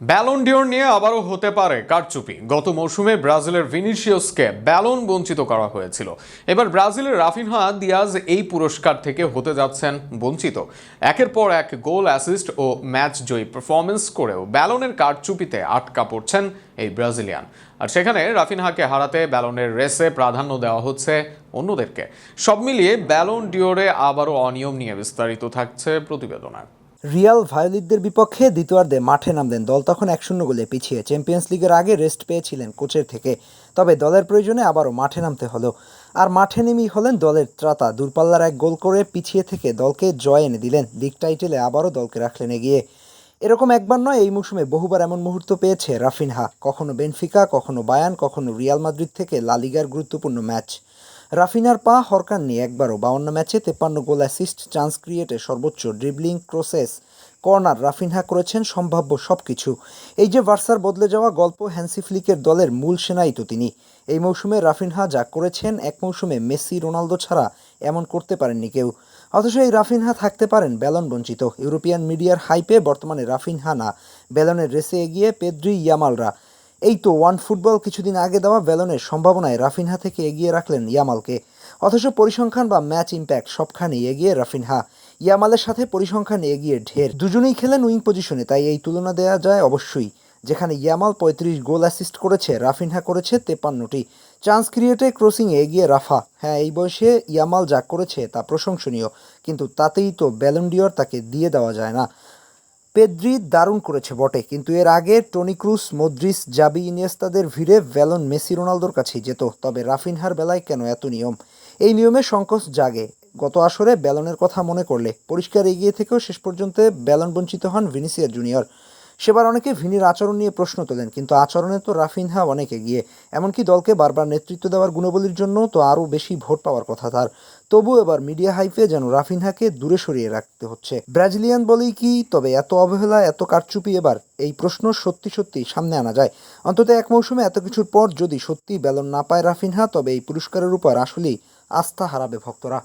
Ballon d'Or নিয়ে আবারও হতে পারে কারচুপি। গত মৌসুমে ব্রাজিলের ভিনিসিয়াসকে ব্যালন বঞ্চিত করা হয়েছিল। এবার ব্রাজিলের রাফিনহা দিয়াজ এই পুরস্কার থেকে হতে যাচ্ছেন বঞ্চিত। একের পর এক গোল, অ্যাসিস্ট ও ম্যাচ জয়ী পারফরমেন্স করেও ব্যালনের কারচুপিতে আটকা পড়ছেন এই ব্রাজিলিয়ান। আর সেখানে রাফিনহাকে হারাতে ব্যালনের রেসে প্রাধান্য দেওয়া হচ্ছে অন্যদেরকে। সব মিলিয়ে ব্যালন ডিওরে আবারও অনিয়ম নিয়ে বিস্তারিত থাকছে প্রতিবেদনায়। রিয়াল ভায়োলিটদের বিপক্ষে দ্বিতীয়ার্ধে মাঠে নামলেন দল। তখন এক শূন্য গোলে পিছিয়ে চ্যাম্পিয়ন্স লিগের আগে রেস্ট পেয়েছিলেন কোচের থেকে। তবে দলের প্রয়োজনে আবারও মাঠে নামতে হলো। আর মাঠে নেমেই হলেন দলের ত্রাতা। দূরপাল্লার এক গোল করে পিছিয়ে থেকে দলকে জয় এনে দিলেন। লিগ টাইটেলে আবারও দলকে রাখলেন এগিয়ে। এরকম একবার নয়, এই মৌসুমে বহুবার এমন মুহূর্ত পেয়েছে রাফিনহা। কখনো বেনফিকা, কখনো বায়ান, কখনো রিয়াল মাদ্রিদ থেকে লালিগার গুরুত্বপূর্ণ ম্যাচ। রাফিনার পা হরকাননি একবারও বাউন্ন ম্যাচে তেপান্ন গোল অ্যাসিস্ট, চান্স ক্রিয়েটে সর্বোচ্চ ড্রিবলিং ক্রসেস কর্নার রাফিনহা করেছেন সম্ভাব্য সব কিছু এই যে ভার্সার বদলে যাওয়া গল্প হ্যান্সি ফ্লিকের দলের মূল সেনাই তো তিনি। এই মৌসুমে রাফিনহা যা করেছেন, এক মৌসুমে মেসি, রোনালদো ছাড়া এমন করতে পারেননি কেউ। অথচ এই রাফিনহা থাকতে পারেন ব্যালন বঞ্চিত। ইউরোপিয়ান মিডিয়ার হাইপে বর্তমানে রাফিনহা না। ব্যালনের রেসে এগিয়ে পেদ্রি ইয়ামালরা। এই তো ওয়ান ফুটবল কিছুদিন আগে দেওয়া ব্যালনের সম্ভাবনায় রাফিনহা থেকে এগিয়ে রাখলেন ইয়ামালকে। অথচ পরিসংখ্যান বা ম্যাচ ইম্প্যাক্ট সবখানে এগিয়ে রাফিনহা। ইয়ামালের সাথে পরিসংখ্যান এগিয়ে ঢের। দুজনেই খেলেন উইং পজিশনে, তাই এই তুলনা দেওয়া যায় অবশ্যই। যেখানে ইয়ামাল পঁয়ত্রিশ গোল অ্যাসিস্ট করেছে, রাফিনহা করেছে তেপান্নটি। চান্স ক্রিয়েটে ক্রসিংয়ে এগিয়ে রাফা। হ্যাঁ এই বয়সে ইয়ামাল যা করেছে তা প্রশংসনীয়, কিন্তু তাতেই তো ব্যালন্ডিয়র তাকে দিয়ে দেওয়া যায় না। পেদ্রি দারুণ করেছে বটে, কিন্তু এর আগে টনি ক্রুস মদ্রিস জাবি ইনিয়েস্তাদের ভিড়ে ভ্যালন মেসি রোনালদোর কাছেই যেত, তবে রাফিনহার বেলায় কেন এত নিয়ম? এই নিয়মে সংকোচ জাগে। গত আসরে ব্যালনের কথা মনে করলে পরিষ্কার এগিয়ে থেকেও শেষ পর্যন্ত ব্যালন বঞ্চিত হন ভিনিসিয়া জুনিয়র। সেবার অনেকে ভিনির আচরণ নিয়ে প্রশ্ন তোলেন, কিন্তু আচরণে তো রাফিনহা অনেক এগিয়ে। এমনকি দলকে বারবার নেতৃত্ব দেওয়ার গুণবলীর জন্য তো আরও বেশি ভোট পাওয়ার কথা তার। তবু এবার মিডিয়া হাইপে যেন রাফিনহাকে দূরে সরিয়ে রাখতে হচ্ছে। ব্রাজিলিয়ান বলেই কি, তবে এত অবহেলা, এত কারচুপি এবার? এই প্রশ্ন সত্যি সত্যি সামনে আনা যায়। অন্তত এক মৌসুমে এত কিছুর পর যদি সত্যি ব্যালন না পায় রাফিনহা তবে এই পুরস্কারের উপর আসলেই আস্থা হারাবে ভক্তরা।